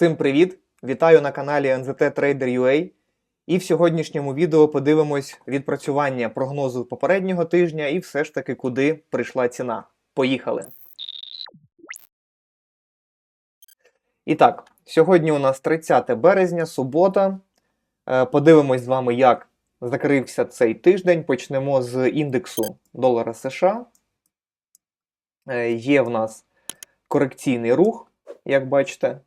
Всім привіт! Вітаю на каналі NZT Trader UA. І в сьогоднішньому відео подивимось відпрацювання прогнозу попереднього тижня і все ж таки куди прийшла ціна. Поїхали! І так, сьогодні у нас 30 березня, субота. Е, Подивимось з вами, як закрився цей тиждень. Почнемо з індексу долара США. Е, Є в нас корекційний рух, як бачите.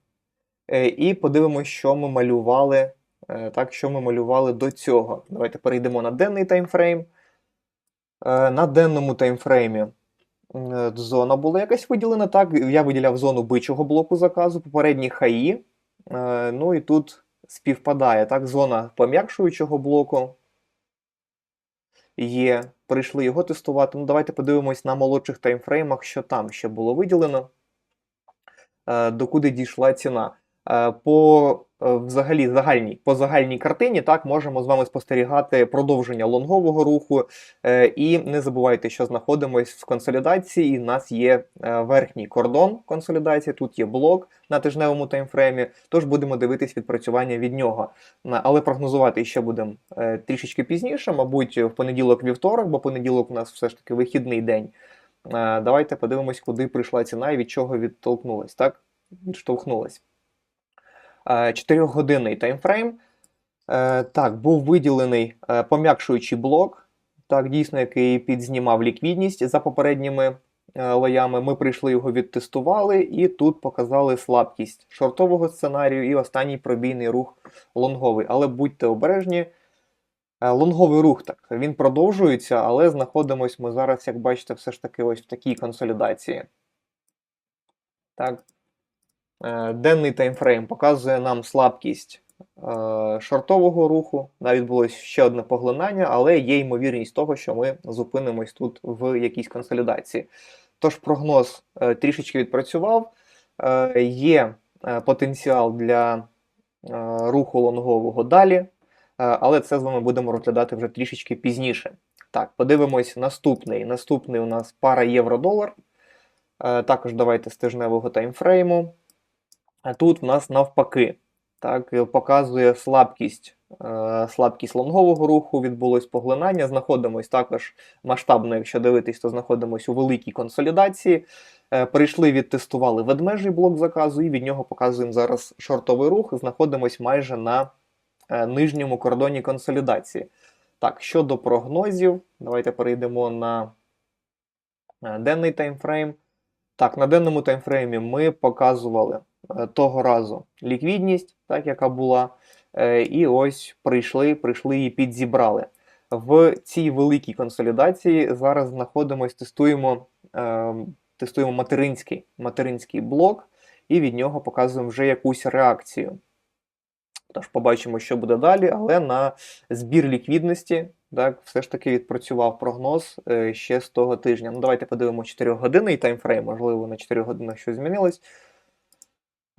Е, І подивимось, що ми малювали. е, Так, що ми малювали до цього. Давайте перейдемо на денний таймфрейм. Е, На денному таймфреймі зона була якась виділена. Так, я виділяв зону бичого блоку заказу, попередні хаї. Ну і тут співпадає так, зона пом'якшуючого блоку. Є, прийшли його тестувати. Ну, давайте подивимось на молодших таймфреймах, що там ще було виділено, докуди дійшла ціна. Е, По е, взагалі загальній, по загальній картині так можемо з вами спостерігати продовження лонгового руху. Е, І не забувайте, що знаходимось в консолідації. У нас є верхній кордон консолідації, тут є блок на тижневому таймфреймі. Тож будемо дивитись відпрацювання від нього. Але прогнозувати ще будемо трішечки пізніше, мабуть, в понеділок-вівторок, бо понеділок у нас все ж таки вихідний день. Давайте подивимось, куди прийшла ціна і від чого відтолкнулась. Так? Відштовхнулась. 4-годинний таймфрейм. Е, Так, був виділений е, пом'якшуючий блок, так, дійсно, який підзнімав ліквідність за попередніми е, лоями. Ми прийшли його відтестували, і тут показали слабкість шортового сценарію і останній пробійний рух лонговий. Але будьте обережні. Е, Лонговий рух так, він продовжується, але знаходимось ми зараз, як бачите, все ж таки ось в такій консолідації. Так. Е, Денний таймфрейм показує нам слабкість е, шортового руху. Навіть відбулось ще одне поглинання, але є ймовірність того, що ми зупинимось тут в якійсь консолідації. Тож прогноз е, трішечки відпрацював. Є потенціал для руху лонгового далі, але це з вами будемо розглядати вже трішечки пізніше. Так, подивимось наступний. Наступний у нас пара євро-долар. Також давайте з тижневого таймфрейму. А тут в нас навпаки. Так, е, показує слабкість, е, слабкість лонгового руху, відбулось поглинання. Знаходимось також масштабно, якщо дивитись, то знаходимось у великій консолідації. Е, Прийшли, відтестували ведмежий блок заказу, і від нього показуємо зараз шортовий рух. Знаходимось майже на нижньому кордоні консолідації. Так, щодо прогнозів, давайте перейдемо на денний таймфрейм. Так, на денному таймфреймі ми показували того разу ліквідність, так, яка була. Е, І ось прийшли, прийшли і підзібрали. В цій великій консолідації зараз знаходимось, тестуємо, е, тестуємо материнський, материнський блок, і від нього показуємо вже якусь реакцію. Тож побачимо, що буде далі, але на збір ліквідності так, все ж таки відпрацював прогноз е, ще з того тижня. Ну, давайте подивимо 4 годинний таймфрейм, можливо, на 4 годинах щось змінилось.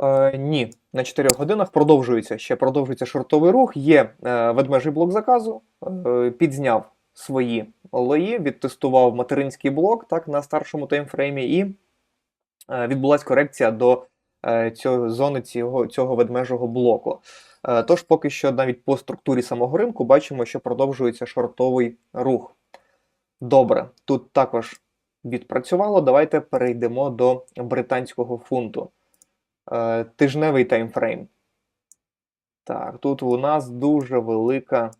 Е, ні, на 4 годинах продовжується ще продовжується шортовий рух. Є е, ведмежий блок заказу, е, підзняв свої лої, відтестував материнський блок так, на старшому таймфреймі, і е, відбулася корекція до е, цього, зони цього, цього ведмежого блоку. Е, Тож поки що навіть по структурі самого ринку бачимо, що продовжується шортовий рух. Добре, тут також відпрацювало. Давайте перейдемо до британського фунту. Е, Тижневий таймфрейм. Так, тут у нас дуже велика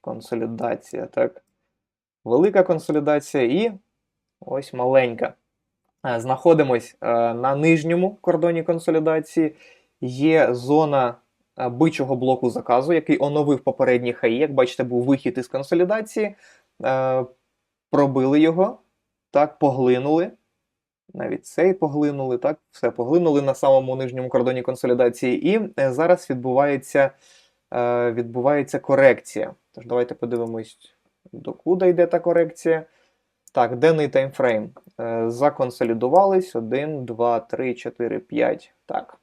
консолідація. Так. Велика консолідація і ось маленька. Е, Знаходимось е, на нижньому кордоні консолідації. Є зона е, бичого блоку заказу, який оновив попередні хаї. Як бачите, був вихід із консолідації. Пробили його, так, поглинули. Навіть цей поглинули, так, все поглинули на самому нижньому кордоні консолідації. І е, зараз відбувається, е, відбувається корекція. Тож давайте подивимось, докуди йде та корекція. Так, денний таймфрейм. Е, Законсолідувались. 1, 2, 3, 4, 5. Так.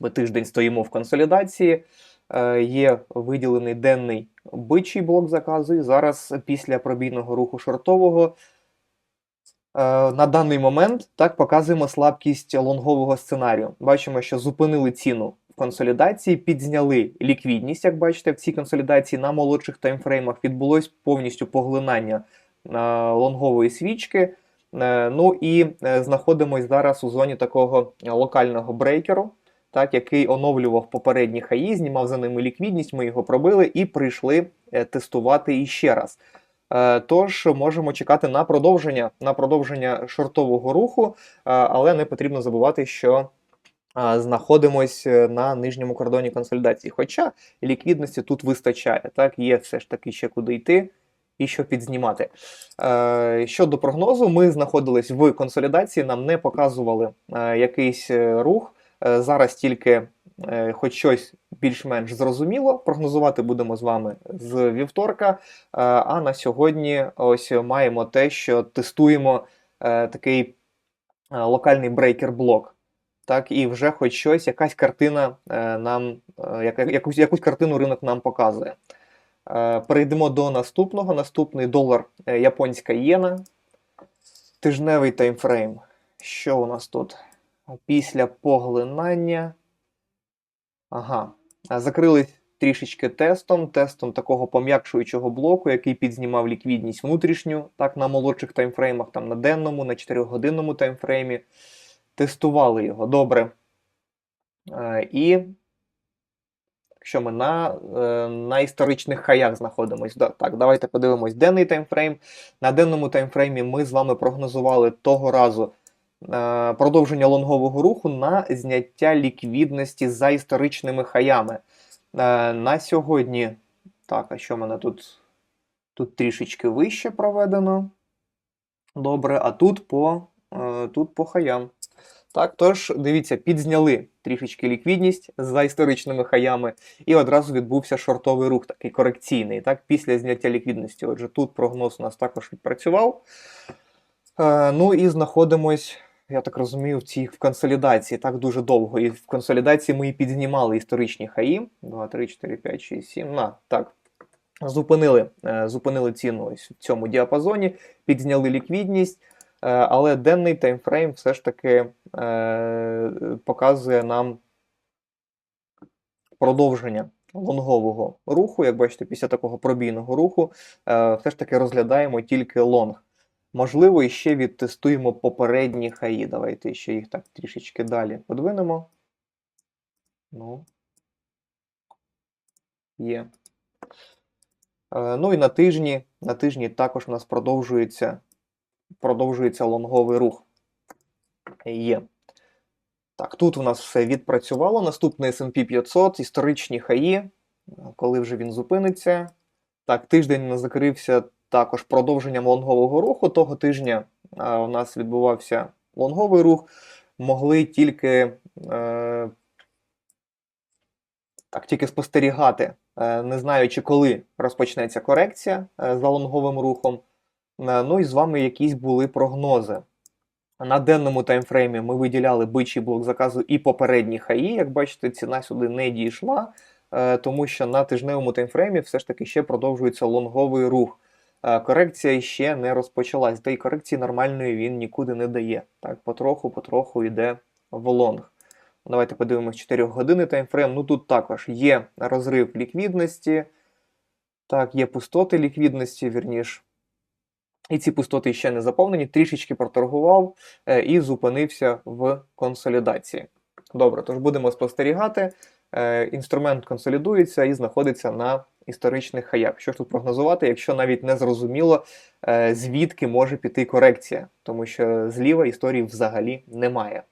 Ми тиждень стоїмо в консолідації. Є виділений денний бичий блок заказу. І зараз після пробійного руху шортового на даний момент так показуємо слабкість лонгового сценарію. Бачимо, що зупинили ціну в консолідації, підзняли ліквідність, як бачите, в цій консолідації на молодших таймфреймах відбулось повністю поглинання е, лонгової свічки. Е, Ну і е, знаходимось зараз у зоні такого локального брейкеру, так, який оновлював попередні хаї, знімав за ними ліквідність, ми його пробили і прийшли е, тестувати іще раз. Е, Тож можемо чекати на продовження на продовження шортового руху, е, але не потрібно забувати, що е, знаходимось на нижньому кордоні консолідації. Хоча ліквідності тут вистачає, так є все ж таки ще куди йти і що підзнімати. Щодо прогнозу, ми знаходились в консолідації, нам не показували якийсь рух. Зараз тільки хоч щось більш-менш зрозуміло. Прогнозувати будемо з вами з вівторка. Е, А на сьогодні ось маємо те, що тестуємо е, такий е, локальний брейкер-блок. Так, і вже хоч щось, якась картина нам, якусь, якусь картину ринок нам показує. Перейдемо до наступного. Наступний долар японська єна. Тижневий таймфрейм. Що у нас тут? Після поглинання. Ага. Закрились трішечки тестом, тестом такого пом'якшуючого блоку, який підзнімав ліквідність внутрішню, так, на молодших таймфреймах, там на денному, на 4-годинному таймфреймі. Тестували його добре. І що ми на, е, на історичних хаях знаходимось. Так, давайте подивимось денний таймфрейм. На денному таймфреймі ми з вами прогнозували того разу продовження лонгового руху на зняття ліквідності за історичними хаями. Е, на сьогодні. Так, а що в мене тут? Тут трішечки вище проведено. Добре, а тут по, е, тут по хаям. Так, тож, дивіться, підзняли трішечки ліквідність за історичними хаями, і одразу відбувся шортовий рух, такий корекційний, так, після зняття ліквідності. Отже, тут прогноз у нас також відпрацював. Е, ну і знаходимось, я так розумію, в цій в консолідації так дуже довго. І в консолідації ми і підзнімали історичні хаї. 2, 3, 4, 5, 6, 7. На, так. Зупинили, е, зупинили ціну ось в цьому діапазоні, підзняли ліквідність. Е, Але денний таймфрейм все ж таки е, показує нам продовження лонгового руху. Як бачите, після такого пробійного руху все ж таки розглядаємо тільки лонг. Можливо, іще відтестуємо попередні хаї. Давайте ще їх так трішечки далі подвинемо. Ну, є. Е, Ну і на тижні, на тижні також у нас продовжується продовжується лонговий рух. Є. Так, тут у нас все відпрацювало. Наступний S&P 500, історичні хаї. Коли вже він зупиниться. Так, тиждень закрився також продовженням лонгового руху. Того тижня у нас відбувався лонговий рух. Могли тільки, е, так, тільки спостерігати, е, не знаючи, коли розпочнеться корекція е, за лонговим рухом. Е, Ну і з вами якісь були прогнози. На денному таймфреймі ми виділяли бичий блок заказу і попередні хаї. Як бачите, ціна сюди не дійшла, е, тому що на тижневому таймфреймі все ж таки ще продовжується лонговий рух. Корекція ще не розпочалась, та й корекції нормальної він нікуди не дає. Так, потроху-потроху йде в лонг. Давайте подивимось 4 години таймфрейм. Ну тут також є розрив ліквідності. Так, є пустоти ліквідності, вірніш. І ці пустоти ще не заповнені, трішечки проторгував е, і зупинився в консолідації. Добре, тож будемо спостерігати. Е, Інструмент консолідується і знаходиться на історичних хаях. Що ж тут прогнозувати, якщо навіть не зрозуміло, е, звідки може піти корекція, тому що зліва історії взагалі немає.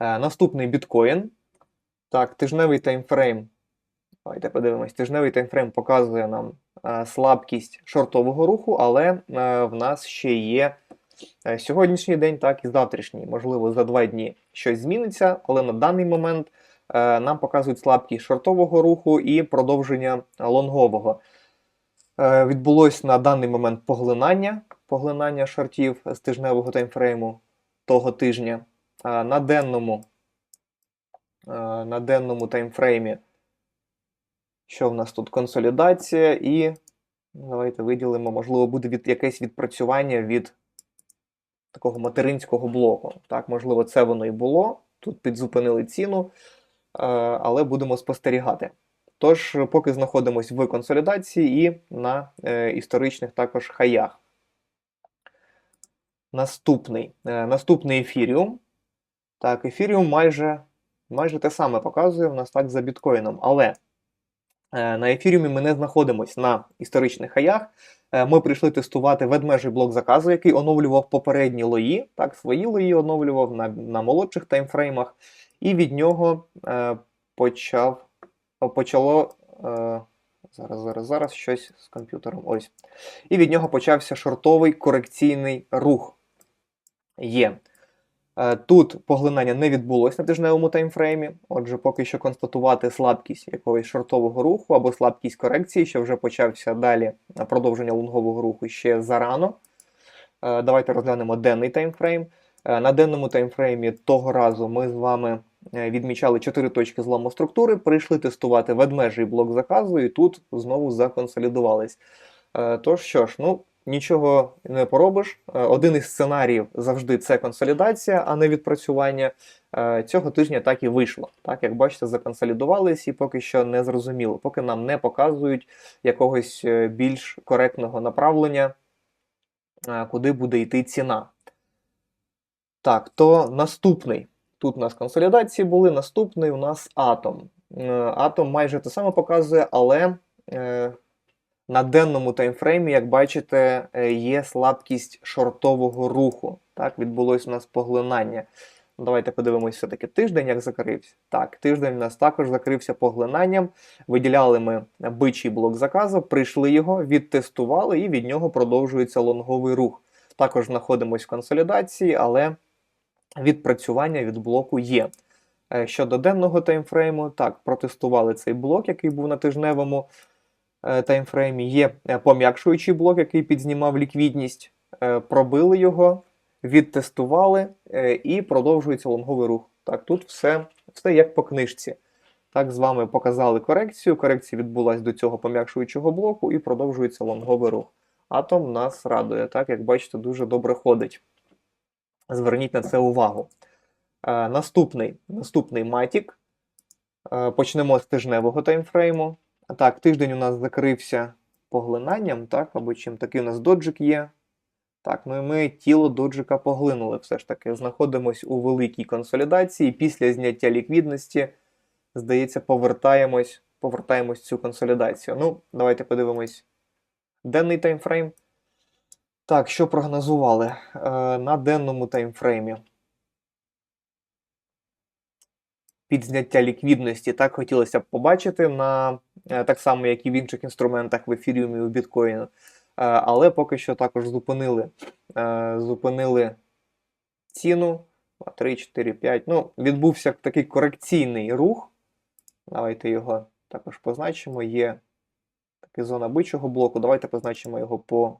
Е, Наступний біткоін. Так, тижневий таймфрейм. Давайте подивимось. Тижневий таймфрейм показує нам е, слабкість шортового руху, але в нас ще є сьогоднішній день, так і завтрашній. Можливо, за два дні щось зміниться, але на даний момент нам показують слабкість шортового руху і продовження лонгового. Е, Відбулось на даний момент поглинання, поглинання шортів з тижневого таймфрейму того тижня. Е, На денному, е, на денному таймфреймі що в нас тут консолідація, і давайте виділимо, можливо, буде від, якесь відпрацювання від такого материнського блоку. Так, можливо, це воно і було. Тут підзупинили ціну. Але будемо спостерігати. Тож, поки знаходимось в консолідації і на е, історичних також хаях. Наступний Е, наступний ефіріум. Так, ефіріум майже, майже те саме показує в нас так за біткоїном. Але е, на ефіріумі ми не знаходимося на історичних хаях. Е, Ми прийшли тестувати ведмежий блок заказу, який оновлював попередні лої. Так, свої лої оновлював на, на молодших таймфреймах, і від нього е, почав, почало. Е, зараз, зараз, зараз щось з комп'ютером. Ось. І від нього почався шортовий корекційний рух. Є. Е, Тут поглинання не відбулось на тижневому таймфреймі, отже, поки що констатувати слабкість якогось шортового руху або слабкість корекції, що вже почався далі продовження лонгового руху ще зарано. Е, Давайте розглянемо денний таймфрейм. Е, На денному таймфреймі того разу ми з вами відмічали 4 точки злому структури, прийшли тестувати ведмежий блок заказу, і тут знову законсолідувались. Е, Тож що ж, ну нічого не поробиш. Е, Один із сценаріїв завжди це консолідація, а не відпрацювання. Е, Цього тижня так і вийшло. Так, як бачите, законсолідувались і поки що не зрозуміло, поки нам не показують якогось е, більш коректного направлення, е, куди буде йти ціна. Так, то наступний. Тут у нас консолідації були, наступний у нас атом. Е, Атом майже те саме показує, але е, на денному таймфреймі, як бачите, е, є слабкість шортового руху. Так, відбулось у нас поглинання. Давайте подивимося все-таки тиждень, як закрився. Так, тиждень у нас також закрився поглинанням. Виділяли ми бичий блок заказу, прийшли його, відтестували, і від нього продовжується лонговий рух. Також знаходимося в консолідації, але відпрацювання від блоку є. Е, Щодо денного таймфрейму, так, протестували цей блок, який був на тижневому е, таймфреймі. Є е, пом'якшуючий блок, який підзнімав ліквідність, пробили його, відтестували і продовжується лонговий рух. Так, тут все, все як по книжці. Так, з вами показали корекцію. Корекція відбулася до цього пом'якшуючого блоку і продовжується лонговий рух. Атом нас радує, так, як бачите, дуже добре ходить. Зверніть на це увагу. Е, наступний наступний матік. Е, почнемо з тижневого таймфрейму. Так, тиждень у нас закрився поглинанням, так, або чим такий у нас доджик є. Так, ну і ми тіло доджика поглинули все ж таки. Знаходимось у великій консолідації. Після зняття ліквідності, здається, повертаємось, повертаємось в цю консолідацію. Ну, давайте подивимось денний таймфрейм. Так, що прогнозували е, на денному таймфреймі? Підзняття ліквідності так хотілося б побачити на е, так само, як і в інших інструментах в ефіріумі у біткоїну. Е, але поки що також зупинили, е, зупинили ціну 3, 4, 5. Ну, відбувся такий корекційний рух. Давайте його також позначимо. Є така зона бичого блоку. Давайте позначимо його по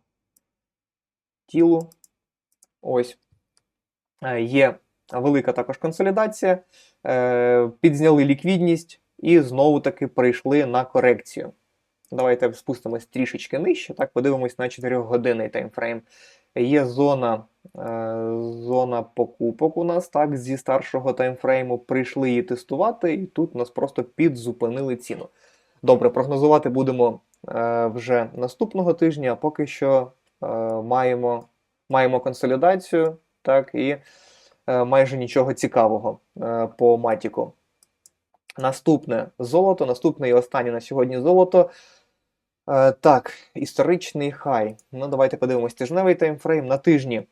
тілу. Ось. Е, Є велика також консолідація. Е, Підзняли ліквідність і знову таки прийшли на корекцію. Давайте спустимось трішечки нижче, так, подивимось на 4-годинний таймфрейм. Є зона е, зона покупок у нас так, зі старшого таймфрейму. Прийшли її тестувати, і тут нас просто підзупинили ціну. Добре, прогнозувати будемо вже наступного тижня, а поки що маємо, маємо консолідацію, так, і е, майже нічого цікавого е, по матіку. Наступне золото, наступне і останнє на сьогодні золото. Е, так, історичний хай. Ну, давайте подивимось тижневий таймфрейм. На тижні,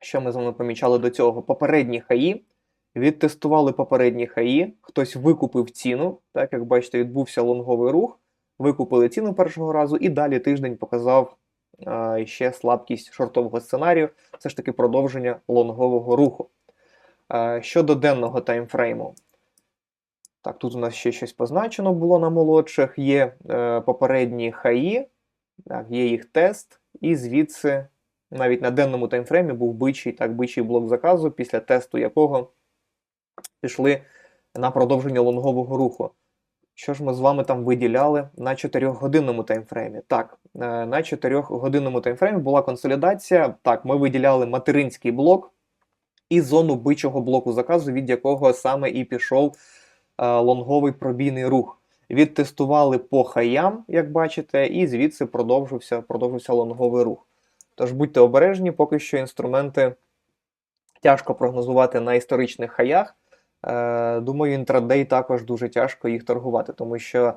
що ми з вами помічали до цього? Попередні хаї. Відтестували попередні хаї, хтось викупив ціну. Так, як бачите, відбувся лонговий рух. Викупили ціну першого разу, і далі тиждень показав е, ще слабкість шортового сценарію. Це ж таки продовження лонгового руху. Щодо денного таймфрейму. Так, тут у нас ще щось позначено було на молодших. Є е, попередні хаї, є їх тест, і звідси навіть на денному таймфреймі був бичий, так, бичий блок заказу, після тесту якого пішли на продовження лонгового руху. Що ж ми з вами там виділяли на 4-годинному таймфреймі? Так, е, на 4-годинному таймфреймі була консолідація. Так, ми виділяли материнський блок. і зону бичого блоку заказу, від якого саме і пішов е, лонговий пробійний рух. Відтестували по хаям, як бачите, і звідси продовжився, продовжився лонговий рух. Тож будьте обережні, поки що інструменти тяжко прогнозувати на історичних хаях. Е, Думаю, інтрадей також дуже тяжко їх торгувати, тому що е,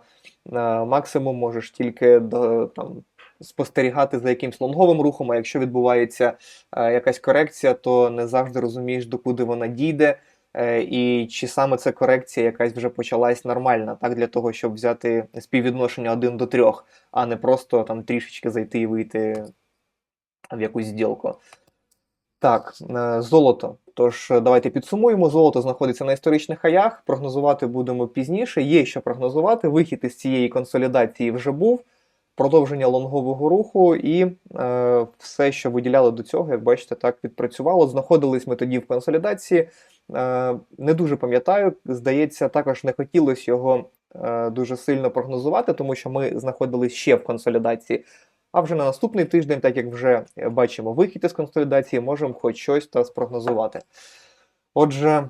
максимум можеш тільки там, спостерігати за якимсь лонговим рухом, а якщо відбувається е, якась корекція, то не завжди розумієш, докуди вона дійде, і чи саме це корекція якась вже почалась нормальна, так, для того, щоб взяти співвідношення 1 до 3, а не просто там трішечки зайти і вийти в якусь зділку. Так, е, золото. Тож, е, давайте підсумуємо. Золото знаходиться на історичних хаях. Прогнозувати будемо пізніше. Є що прогнозувати. Вихід із цієї консолідації вже був. Продовження лонгового руху і е, все, що виділяли до цього, як бачите, так відпрацювало. Знаходились ми тоді в консолідації. Е, не дуже пам'ятаю, здається, також не хотілося його е, дуже сильно прогнозувати, тому що ми знаходились ще в консолідації. А вже на наступний тиждень, так як вже бачимо вихід із консолідації, можемо хоч щось та спрогнозувати. Отже,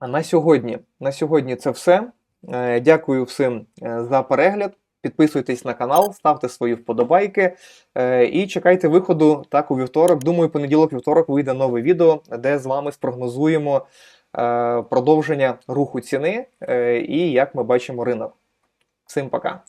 на сьогодні, на сьогодні це все. Е, Дякую всім е, за перегляд. Підписуйтесь на канал, ставте свої вподобайки е, і чекайте виходу так у вівторок. Думаю, понеділок-вівторок вийде нове відео, де з вами спрогнозуємо продовження руху ціни і як ми бачимо ринок. Всім пока!